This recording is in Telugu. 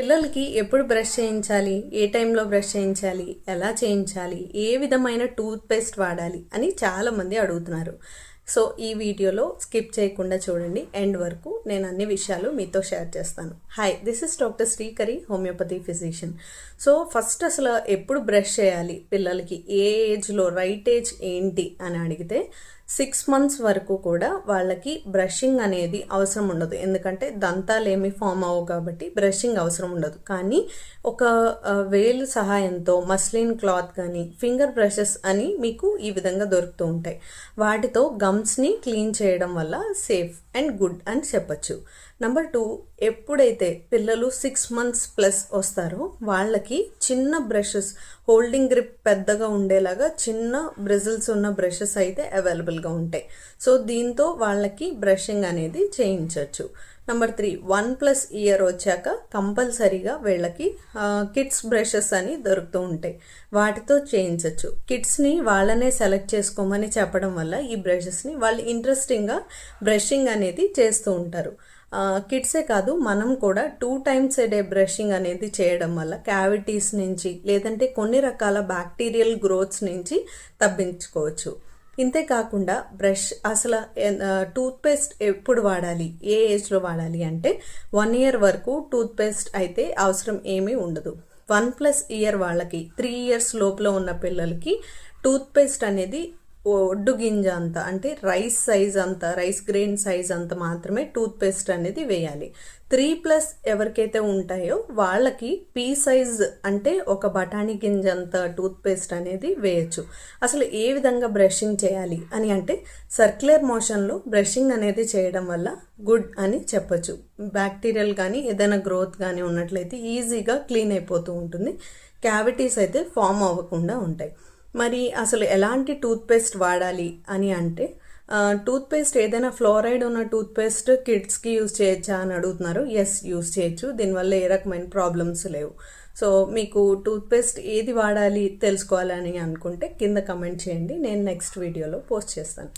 పిల్లలకి ఎప్పుడు బ్రష్ చేయించాలి? ఏ టైంలో బ్రష్ చేయించాలి? ఎలా చేయించాలి? ఏ విధమైన టూత్ పేస్ట్ వాడాలి? అని చాలామంది అడుగుతున్నారు. సో ఈ వీడియోలో స్కిప్ చేయకుండా చూడండి. ఎండ్ వరకు నేను అన్ని విషయాలు మీతో షేర్ చేస్తాను. Hi this is doctor Srikari homeopathy physician so first అసలు ఎప్పుడు బ్రష్ చేయాలి పిల్లలకి? ఏ ఏజ్లో రైట్ ఏజ్ ఏంటి? అని అడిగితే సిక్స్ మంత్స్ వరకు కూడా వాళ్ళకి బ్రషింగ్ అనేది అవసరం ఉండదు. ఎందుకంటే దంతాలు ఏమి ఫామ్ అవ్వవు కాబట్టి బ్రషింగ్ అవసరం ఉండదు. కానీ ఒక ఆ, వేలు సహాయంతో మస్లిన్ క్లాత్ కానీ ఫింగర్ బ్రషెస్ అని మీకు ఈ విధంగా దొరుకుతూ ఉంటాయి. వాటితో గమ్స్ని క్లీన్ చేయడం వల్ల సేఫ్ అండ్ గుడ్ అని చెప్పచ్చు. నెంబర్ టూ ఎప్పుడైతే పిల్లలు సిక్స్ మంత్స్ ప్లస్ వస్తారో వాళ్ళకి చిన్న బ్రషెస్ హోల్డింగ్ గ్రిప్ పెద్దగా ఉండేలాగా చిన్న బ్రిజిల్స్ ఉన్న బ్రషెస్ అయితే అవైలబుల్గా ఉంటాయి. సో దీంతో వాళ్ళకి బ్రషింగ్ అనేది చేయించవచ్చు number three one plus year వచ్చాక కంపల్సరీగా వీళ్ళకి కిడ్స్ బ్రషెస్ అని దొరుకుతూ ఉంటాయి. వాటితో చేయించవచ్చు కిడ్స్ని వాళ్ళనే సెలెక్ట్ చేసుకోమని చెప్పడం వల్ల ఈ బ్రషెస్ని వాళ్ళు ఇంట్రెస్టింగ్గా బ్రషింగ్ అనేది చేస్తూ ఉంటారు. కిడ్సే కాదు మనం కూడా two times a day brushing అనేది చేయడం వల్ల క్యావిటీస్ నుంచి లేదంటే కొన్ని రకాల బ్యాక్టీరియల్ గ్రోత్స్ నుంచి తప్పించుకోవచ్చు. ఇంతే కాకుండా బ్రష్ అసలు టూత్పేస్ట్ ఎప్పుడు వాడాలి? ఏ ఏజ్లో వాడాలి అంటే వన్ ఇయర్ వరకు టూత్పేస్ట్ అయితే అవసరం ఏమీ ఉండదు. వన్ ప్లస్ ఇయర్ వాళ్ళకి త్రీ ఇయర్స్ లోపల ఉన్న పిల్లలకి టూత్పేస్ట్ అనేది ఒడ్డు గింజ అంత అంటే రైస్ సైజ్ అంత రైస్ గ్రెయిన్ సైజ్ అంత మాత్రమే టూత్ పేస్ట్ అనేది వేయాలి. త్రీ ప్లస్ ఎవరికైతే ఉంటాయో వాళ్ళకి పీ సైజ్ అంటే ఒక బఠానీ గింజ అంత టూత్ పేస్ట్ అనేది వేయచ్చు. అసలు ఏ విధంగా బ్రషింగ్ చేయాలి అని అంటే సర్క్యులర్ మోషన్లో బ్రషింగ్ అనేది చేయడం వల్ల గుడ్ అని చెప్పొచ్చు. బ్యాక్టీరియల్ కానీ ఏదైనా గ్రోత్ కానీ ఉన్నట్లయితే ఈజీగా క్లీన్ అయిపోతూ ఉంటుంది. క్యావిటీస్ అయితే ఫామ్ అవ్వకుండా ఉంటాయి. మరి అసలు ఎలాంటి టూత్పేస్ట్ వాడాలి అని అంటే టూత్పేస్ట్ ఏదైనా ఫ్లోరైడ్ ఉన్న టూత్పేస్ట్ కిడ్స్కి యూజ్ చేయొచ్చా అని అడుగుతున్నారు. ఎస్ యూజ్ చేయొచ్చు. దీనివల్ల ఏ రకమైన ప్రాబ్లమ్స్ లేవు. సో మీకు టూత్పేస్ట్ ఏది వాడాలి తెలుసుకోవాలని అనుకుంటే కింద కమెంట్ చేయండి. నేను నెక్స్ట్ వీడియోలో పోస్ట్ చేస్తాను.